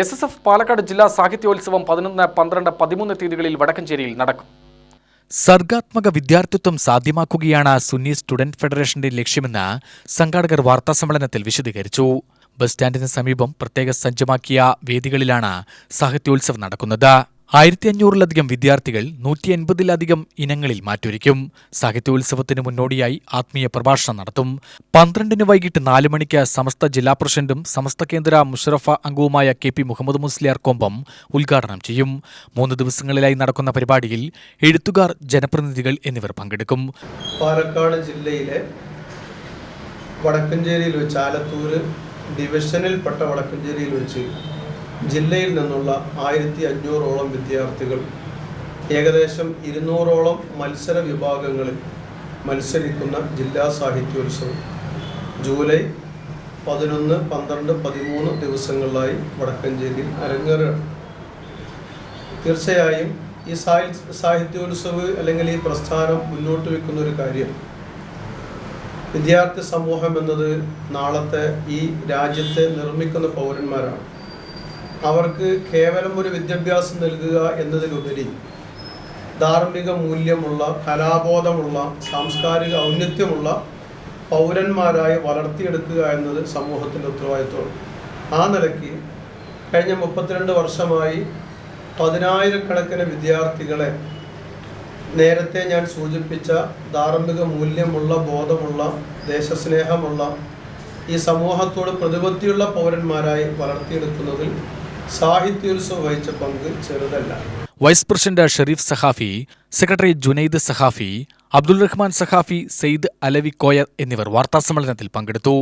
S S F Palakkad ജില്ലാ സാഹിത്യോത്സവം പതിനൊന്ന് പന്ത്രണ്ട് പതിമൂന്ന് തീയതികളിൽ വടക്കഞ്ചേരിയിൽ നടക്കും. സർഗാത്മക വിദ്യാർത്ഥിത്വം സാധ്യമാക്കുകയാണ് സുന്നി സ്റ്റുഡന്റ് ഫെഡറേഷന്റെ ലക്ഷ്യമെന്ന് സംഘാടകർ വാർത്താസമ്മേളനത്തിൽ വിശദീകരിച്ചു. ബസ് സ്റ്റാൻഡിന് സമീപം പ്രത്യേക സജ്ജമാക്കിയ വേദികളിലാണ് സാഹിത്യോത്സവം നടക്കുന്നത്. ആയിരത്തി അഞ്ഞൂറിലധികം വിദ്യാർത്ഥികൾ നൂറ്റി എൺപതിലധികം ഇനങ്ങളിൽ മാറ്റൊരുക്കും. സാഹിത്യോത്സവത്തിന് മുന്നോടിയായി ആത്മീയ പ്രഭാഷണം നടത്തും. പന്ത്രണ്ടിന് വൈകിട്ട് നാല് മണിക്ക് സമസ്ത ജില്ലാ പ്രസിഡന്റും സമസ്ത കേന്ദ്ര മുഷറഫ അംഗവുമായ കെ പി മുഹമ്മദ് മുസ്ലിയാർ കൊമ്പം ഉദ്ഘാടനം ചെയ്യും. മൂന്ന് ദിവസങ്ങളിലായി നടക്കുന്ന പരിപാടിയിൽ എഴുത്തുകാർ ജനപ്രതിനിധികൾ എന്നിവർ പങ്കെടുക്കും. പാലക്കാട് ജില്ലയിലെ വടക്കഞ്ചേരിയിൽ വെച്ച് ആലത്തൂർ ഡിവിഷനിൽപ്പെട്ട വടക്കഞ്ചേരിയിൽ വെച്ച് ജില്ലയിൽ നിന്നുള്ള ആയിരത്തി അഞ്ഞൂറോളം വിദ്യാർത്ഥികൾ ഏകദേശം ഇരുന്നൂറോളം മത്സര വിഭാഗങ്ങളിൽ മത്സരിക്കുന്ന ജില്ലാ സാഹിത്യോത്സവം. ജൂലൈ പതിനൊന്ന് പന്ത്രണ്ട് പതിമൂന്ന് ദിവസങ്ങളിലായി വടക്കഞ്ചേരിയിൽ അരങ്ങേറുകയാണ്. തീർച്ചയായും ഈ സാഹി സാഹിത്യോത്സവ് അല്ലെങ്കിൽ ഈ പ്രസ്ഥാനം മുന്നോട്ട് വെക്കുന്ന ഒരു കാര്യം. വിദ്യാർത്ഥി സമൂഹം എന്നത് നാളത്തെ ഈ രാജ്യത്തെ നിർമ്മിക്കുന്ന പൗരന്മാരാണ്. അവർക്ക് കേവലം ഒരു വിദ്യാഭ്യാസം നൽകുക എന്നതിലുപരി ധാർമ്മിക മൂല്യമുള്ള കലാബോധമുള്ള സാംസ്കാരിക ഔന്നത്യമുള്ള പൗരന്മാരായി വളർത്തിയെടുക്കുക എന്നത് സമൂഹത്തിന്റെ ഉത്തരവാദിത്വമാണ്. ആ നിലയ്ക്ക് കഴിഞ്ഞ മുപ്പത്തിരണ്ട് വർഷമായി പതിനായിരക്കണക്കിന് വിദ്യാർത്ഥികളെ നേരത്തെ ഞാൻ സൂചിപ്പിച്ച ധാർമ്മിക മൂല്യമുള്ള ബോധമുള്ള ദേശസ്നേഹമുള്ള ഈ സമൂഹത്തോട് പ്രതിപത്തിയുള്ള പൗരന്മാരായി വളർത്തിയെടുക്കുന്നതിൽ സാഹിത്യോത്സവം വഹിച്ച പങ്ക് ചെറുതല്ല. Vice president Sherif Sahafi secretary Junaid Sahafi Abdul Rahman Sahafi Sayed Alavi Koyar എന്നിവർ വാർത്താസമ്മേളനത്തിൽ പങ്കെടുത്തു.